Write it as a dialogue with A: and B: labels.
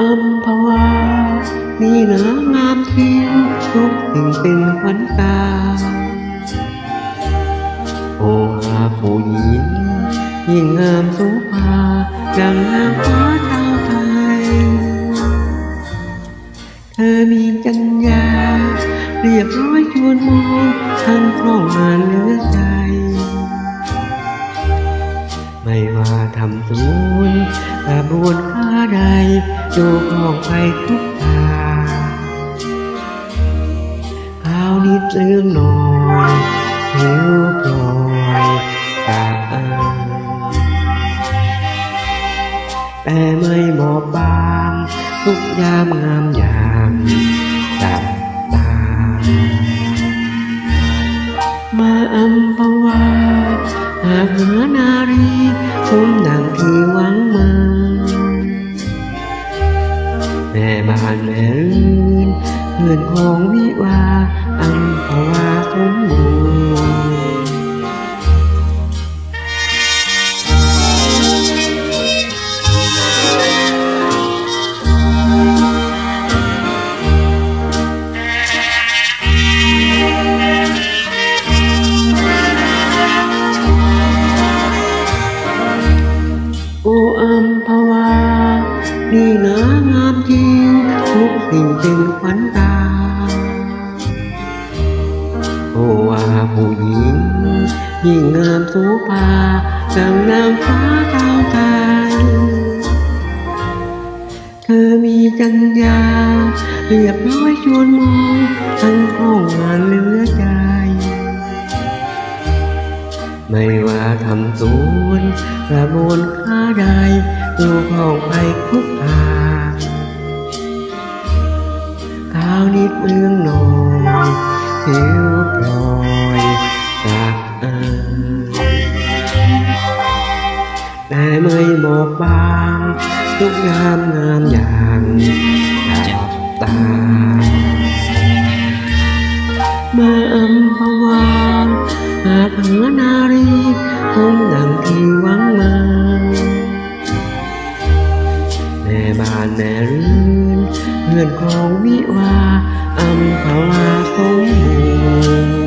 A: อัมพวา นี่นะงามจริงทุกสิ่งเป็นขวัญตาโอ้หาผู้หญิงยิ่งงามโสภาดังนางฟ้าชาวไทยเธอมีจัญญาเรียบร้อยชวนมอง ทำสวนกระบวนค้าใดดูคล่องไปทุกทางข้าวนิดเรื่องหน่อยผิวปล่อยตาอายแต่ไม่บอบบางทุกยามงามยางจับ นารีสมดังที่หวังมาแม่บ้านแม่รื่นเพื่อนของวิวาอัมพวาสม นี่นะงามจริงทุกสิ่งเป็นขวัญตา โอ้ว่าผู้หญิง ยิ่งงามโสภาดังนางฟ้าดาวไทยเธอมีจัญญาเรียบร้อยชวนมองทั้งห้องงานเหลือใจไม่ว่าทำสวนกระบวนค้าใด ดูของไปทุกทางขาวนิดเรื่องหน่อยผิวปลอยจากอายแต่ไม่บอกบางทุกยามงามอย่างจับตามาอัมพวาหากหานารีคงดังที่หวังมา บ้านแม่รื่นเพื่อนของวิวาอัมพวาสมบู